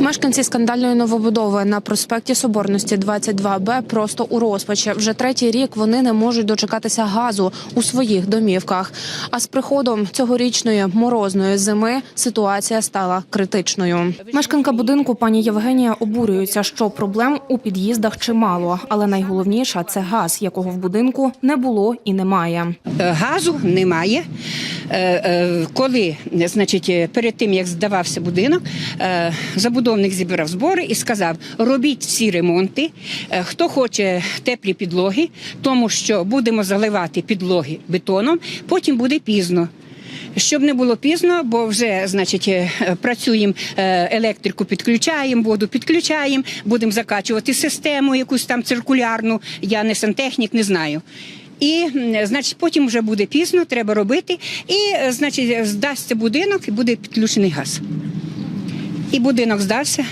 Мешканці скандальної новобудови на проспекті Соборності 22Б просто у розпачі. Вже третій рік вони не можуть дочекатися газу у своїх домівках. А з приходом цьогорічної морозної зими ситуація стала критичною. Мешканка будинку пані Євгенія обурюється, що проблем у під'їздах чимало, але найголовніше це газ, якого в будинку не було і немає. Е, Газу немає. Е, е, Коли, значить, перед тим як здавався будинок, е, забудовник зібрав збори і сказав: робіть всі ремонти. Е, Хто хоче теплі підлоги, тому що будемо заливати підлоги бетоном, потім буде пізно. Щоб не було пізно, бо вже значить е, працюємо е, електрику, підключаємо, воду підключаємо, будемо закачувати систему, якусь там циркулярну. Я не сантехнік, не знаю. І значить, потім вже буде пізно, треба робити. І значить, здасться будинок і буде підключений газ. І будинок здався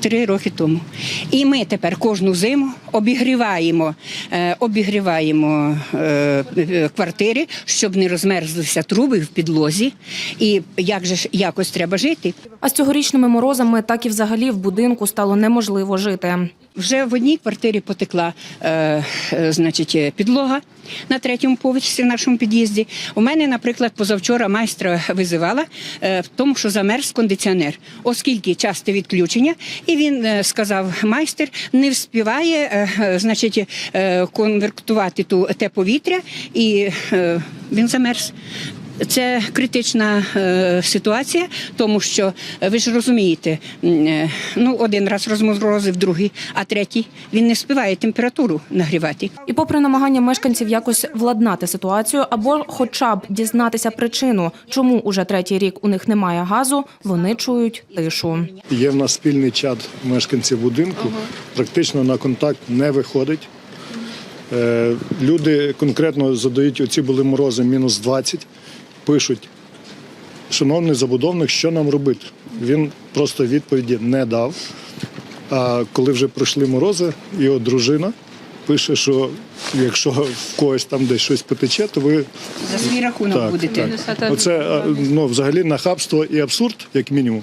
три роки тому. І ми тепер кожну зиму обігріваємо, е, обігріваємо е, квартири, щоб не розмерзлися труби в підлозі. І як же ж якось треба жити. А з цьогорічними морозами так і взагалі в будинку стало неможливо жити. Вже в одній квартирі потекла е, е, значить, підлога на третьому поверсі в нашому під'їзді. У мене, наприклад, позавчора майстра визивала, е, в тому, що замерз кондиціонер, оскільки часте відключення, і він е, сказав, майстер не вспіває е, е, значить, е, конвертувати ту те повітря, і е, він замерз. Це критична е, ситуація, тому що е, ви ж розумієте, е, ну один раз розморозив, другий, а третій він не співає температуру нагрівати. І попри намагання мешканців якось владнати ситуацію або хоча б дізнатися причину, чому уже третій рік у них немає газу, вони чують тишу. Є в нас спільний чат мешканців будинку, практично на контакт не виходить. Е, Люди конкретно задають, оці були морози мінус 20, пишуть, шановний забудовник, що нам робити? Він просто відповіді не дав. А коли вже пройшли морози, його дружина пише, що якщо в когось там десь щось потече, то ви За свій рахунок будете. так. Оце ну, взагалі нахабство і абсурд, як мінімум.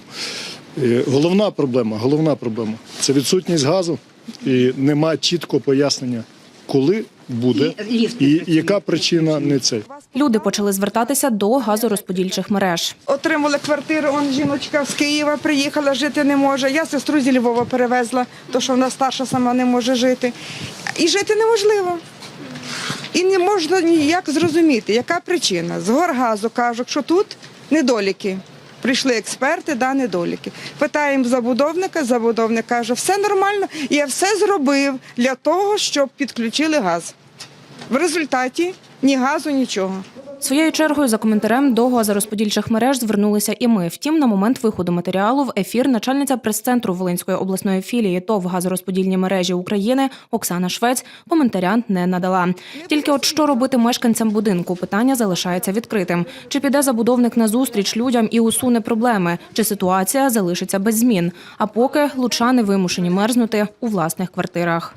І головна проблема, головна проблема це відсутність газу і нема чіткого пояснення, коли буде І і яка причина не цей. Люди почали звертатися до газорозподільчих мереж. Отримали квартиру, он жіночка з Києва приїхала, жити не може. Я сестру зі Львова перевезла, то що вона старша сама не може жити. І жити неможливо. І не можна ніяк зрозуміти, яка причина. З горгазу кажуть, що тут недоліки. Прийшли експерти, да, недоліки. Питаємо забудовника, забудовник каже, все нормально, я все зробив для того, щоб підключили газ. В результаті ні газу, нічого. Своєю чергою за коментарем до газорозподільчих мереж звернулися і ми. Втім, на момент виходу матеріалу в ефір начальниця прес-центру Волинської обласної філії ТОВ газорозподільні мережі України Оксана Швець коментаря не надала. Тільки от що робити мешканцям будинку? Питання залишається відкритим. Чи піде забудовник на зустріч людям і усуне проблеми? Чи ситуація залишиться без змін? А поки лучани вимушені мерзнути у власних квартирах.